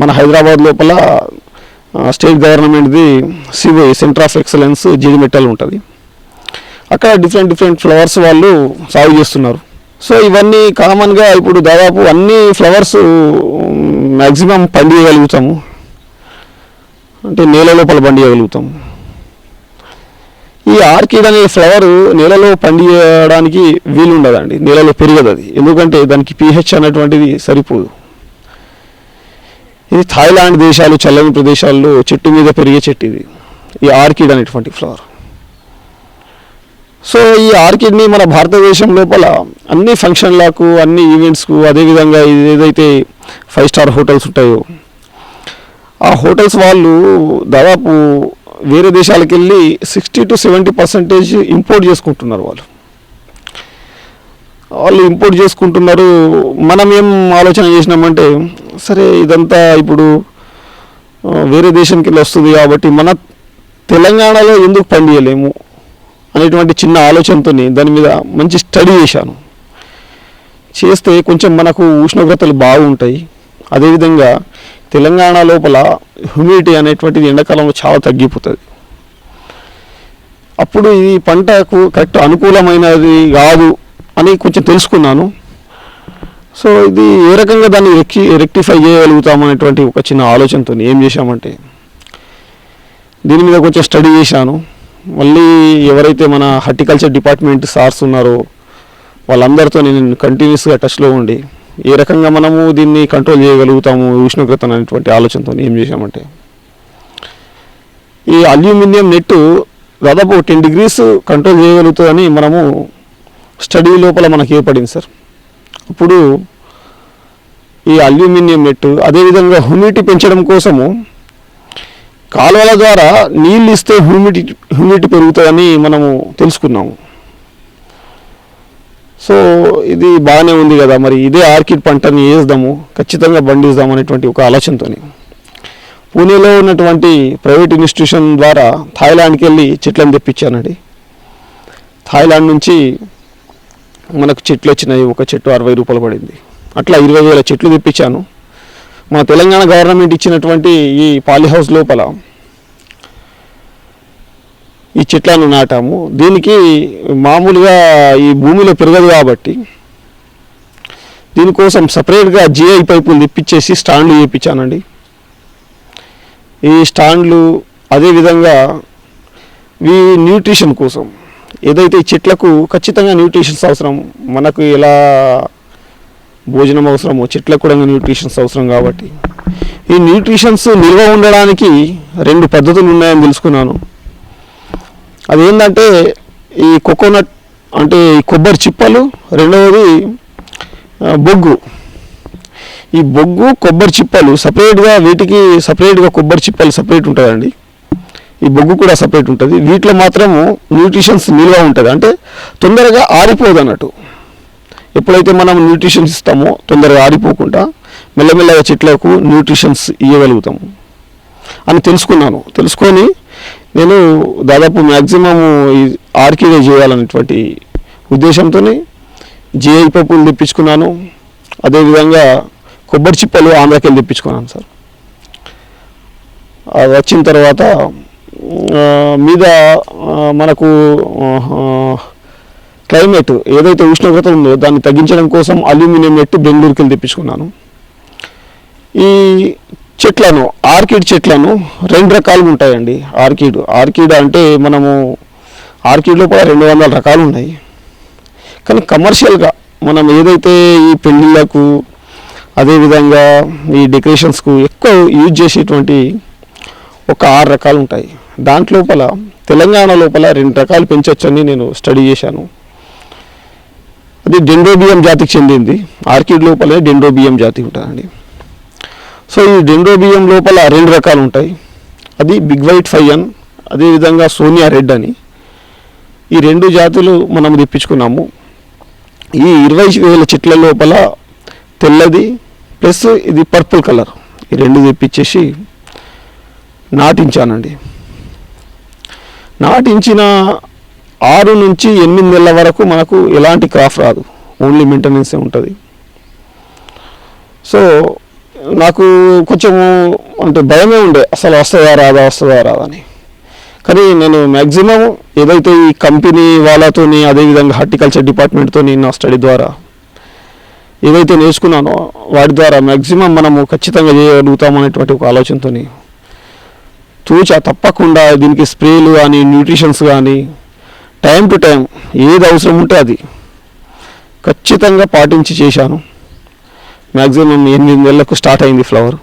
మన హైదరాబాద్ లోపల స్టేట్ గవర్నమెంట్ది సివి సెంటర్ ఆఫ్ ఎక్సలెన్స్ జీడిమెట్టల్ ఉంటుంది. అక్కడ డిఫరెంట్ డిఫరెంట్ ఫ్లవర్స్ వాళ్ళు సాగు చేస్తున్నారు. సో ఇవన్నీ కామన్గా ఇప్పుడు దాదాపు అన్ని ఫ్లవర్స్ మ్యాక్సిమం పండియగలుగుతాము. అంటే నేల లోపల పండియగలుగుతాము. ఈ ఆర్కిడ్ అనే ఫ్లవర్ నేలలో పండియడానికి వీలు ఉండదండి నేలలో పెరగదు అది ఎందుకంటే దానికి పిహెచ్ అనేటువంటిది సరిపోదు. ఇది థాయిలాండ్ దేశాలు చల్లని ప్రదేశాల్లో చెట్టు మీద పెరిగే చెట్టు ఇది. ఈ ఆర్కిడ్ అనేటువంటి ఫ్లవర్. సో ఈ ఆర్కిడ్ని మన భారతదేశం లోపల అన్ని ఫంక్షన్లకు అన్ని ఈవెంట్స్కు అదేవిధంగా ఏదైతే ఫైవ్ స్టార్ హోటల్స్ ఉంటాయో ఆ హోటల్స్ వాళ్ళు దాదాపు వేరే దేశాలకు వెళ్ళి sixty to seventy percentage import చేసుకుంటున్నారు వాళ్ళు. వాళ్ళు ఇంపోర్ట్ చేసుకుంటున్నారు. మనం ఏం ఆలోచన చేసినామంటే సరే ఇదంతా ఇప్పుడు వేరే దేశానికి వెళ్ళి వస్తుంది కాబట్టి మన తెలంగాణలో ఎందుకు పండియలేము అనేటువంటి చిన్న ఆలోచనతో దాని మీద మంచి స్టడీ చేశాను. చేస్తే కొంచెం మనకు ఉష్ణోగ్రతలు బాగుంటాయి. అదేవిధంగా తెలంగాణ లోపల హ్యూమిడిటీ అనేటువంటిది ఎండాకాలంలో చాలా తగ్గిపోతుంది. అప్పుడు ఈ పంటకు కరెక్ట్ అనుకూలమైనది కాదు అని కొంచెం తెలుసుకున్నాను. సో ఇది ఏ రకంగా దాన్ని రెక్టి రెక్టిఫై చేయగలుగుతాం అనేటువంటి ఒక చిన్న ఆలోచనతో ఏం చేశామంటే దీని మీద కొంచెం స్టడీ చేశాను. మళ్ళీ ఎవరైతే మన హార్టికల్చర్ డిపార్ట్మెంట్ సార్స్ ఉన్నారో వాళ్ళందరితో నేను కంటిన్యూస్గా టచ్లో ఉండి ఏ రకంగా మనము దీన్ని కంట్రోల్ చేయగలుగుతాము ఉష్ణోగ్రత అనేటువంటి ఆలోచనతో ఏం చేశామంటే ఈ అల్యూమినియం నెట్ దాదాపు టెన్ డిగ్రీస్ కంట్రోల్ చేయగలుగుతుందని మనము స్టడీ లోపల మనకి ఏర్పడింది సార్. ఇప్పుడు ఈ అల్యూమినియం నెట్ అదేవిధంగా హ్యూమిడిటీ పెంచడం కోసము కాలువల ద్వారా నీళ్ళు ఇస్తే హ్యూమిడిటీ హ్యూమిడిటీ పెరుగుతుందని మనము తెలుసుకున్నాము. సో ఇది బాగానే ఉంది కదా మరి ఇదే ఆర్కిడ్ పంటని వేద్దాము ఖచ్చితంగా పండిద్దాం అనేటువంటి ఒక ఆలోచనతో పూణేలో ఉన్నటువంటి ప్రైవేట్ ఇన్స్టిట్యూషన్ ద్వారా థాయిలాండ్కి వెళ్ళి చెట్లను తెప్పించానండి. థాయిలాండ్ నుంచి మనకు చెట్లు వచ్చినాయి ఒక చెట్టు అరవై రూపాయలు పడింది. అట్లా ఇరవై వేల చెట్లు తెప్పించాను. మన తెలంగాణ గవర్నమెంట్ ఇచ్చినటువంటి ఈ పాలీ హౌస్ లోపల ఈ చెట్లను నాటాము. దీనికి మామూలుగా ఈ భూమిలో పెరగదు కాబట్టి దీనికోసం సపరేట్గా జిఐ పైపులు తెప్పించేసి స్టాండ్లు చేయించానండి ఈ స్టాండ్లు అదేవిధంగా ఈ న్యూట్రిషన్ కోసం ఏదైతే ఈ చెట్లకు ఖచ్చితంగా న్యూట్రిషన్స్ అవసరం మనకు ఎలా భోజనం అవసరమో చెట్లకు కూడా న్యూట్రిషన్స్ అవసరం కాబట్టి. ఈ న్యూట్రిషన్స్ నిల్వ ఉండడానికి రెండు పద్ధతులు ఉన్నాయని తెలుసుకున్నాను. అదేంటంటే ఈ కోకోనట్ అంటే ఈ కొబ్బరి చిప్పలు రెండవది బొగ్గు. ఈ బొగ్గు కొబ్బరి చిప్పలు సపరేట్గా వీటికి సపరేట్గా కొబ్బరి చిప్పలు సపరేట్ ఉంటుందండి ఈ బొగ్గు కూడా సపరేట్ ఉంటుంది. వీటిలో మాత్రము న్యూట్రిషన్స్ నిల్వ ఉంటుంది. అంటే తొందరగా ఆరిపోదు అన్నట్టు ఎప్పుడైతే మనం న్యూట్రిషన్స్ ఇస్తామో తొందరగా ఆరిపోకుండా మెల్లమెల్లగా చెట్లకు న్యూట్రిషన్స్ ఇవ్వగలుగుతాము అని తెలుసుకున్నాను. తెలుసుకొని నేను దాదాపు మ్యాక్సిమం ఈ ఆర్కిడే చేయాలనేటువంటి ఉద్దేశంతో జిఐ పప్పులు తెప్పించుకున్నాను. అదేవిధంగా కొబ్బరి చిప్పలు ఆంధ్రాకెళ్ళి తెప్పించుకున్నాను సార్. అది వచ్చిన తర్వాత మీద మనకు క్లైమేట్ ఏదైతే ఉష్ణోగ్రత ఉందో దాన్ని తగ్గించడం కోసం అల్యూమినియం నెట్ బెంగళూరుకి వెళ్ళి తెప్పించుకున్నాను. ఈ చెట్లను ఆర్కిడ్ చెట్లను రెండు రకాలు ఉంటాయండి. ఆర్కిడ్ ఆర్కిడ్ అంటే మనము ఆర్కిడ్ లోపల రెండు వందల రకాలు ఉన్నాయి. కానీ కమర్షియల్గా మనం ఏదైతే ఈ పెళ్ళిళ్ళకు అదేవిధంగా ఈ డెకరేషన్స్కు ఎక్కువ యూజ్ చేసేటువంటి ఒక ఆరు రకాలు ఉంటాయి. దాంట్లోపల తెలంగాణ లోపల రెండు రకాలు పెంచవచ్చని నేను స్టడీ చేశాను. అది డెండ్రోబియం జాతికి చెందింది. ఆర్కిడ్ లోపలే డెండ్రోబియం జాతి ఉంటుందండి. సో ఈ డెండ్రోబియం లోపల రెండు రకాలు ఉంటాయి. అది బిగ్ వైట్ ఫైయన్ అదేవిధంగా సోనియా రెడ్ అని. ఈ రెండు జాతులు మనం తెప్పించుకున్నాము. ఈ ఇరవై వేల చెట్ల లోపల తెల్లది ప్లస్ ఇది పర్పుల్ కలర్. ఈ రెండు తెప్పించేసి నాటించానండి. నాటించిన ఆరు నుంచి ఎనిమిది నెలల వరకు మనకు ఎలాంటి క్రాఫ్ రాదు. ఓన్లీ మెయింటెనెన్సే ఉంటుంది. సో నాకు కొంచెం అంటే భయమే ఉండే అసలు వస్తుందా రాదా వస్తుందా రాదా అని. కానీ నేను మ్యాక్సిమం ఏదైతే ఈ కంపెనీ వాళ్ళతోని అదేవిధంగా హార్టికల్చర్ డిపార్ట్మెంట్తోని నా స్టడీ ద్వారా ఏదైతే నేర్చుకున్నానో వాటి ద్వారా మ్యాక్సిమం మనము ఖచ్చితంగా చేయగలుగుతామనేటువంటి ఒక ఆలోచనతోని తూచా తప్పకుండా దీనికి స్ప్రేలు కానీ న్యూట్రిషన్స్ కానీ టైం టు టైం ఏది అవసరం ఉంటే అది ఖచ్చితంగా పాటించి చేశాను. మ్యాక్సిమం ఎనిమిది నెలలకు స్టార్ట్ అయింది ఫ్లవర్.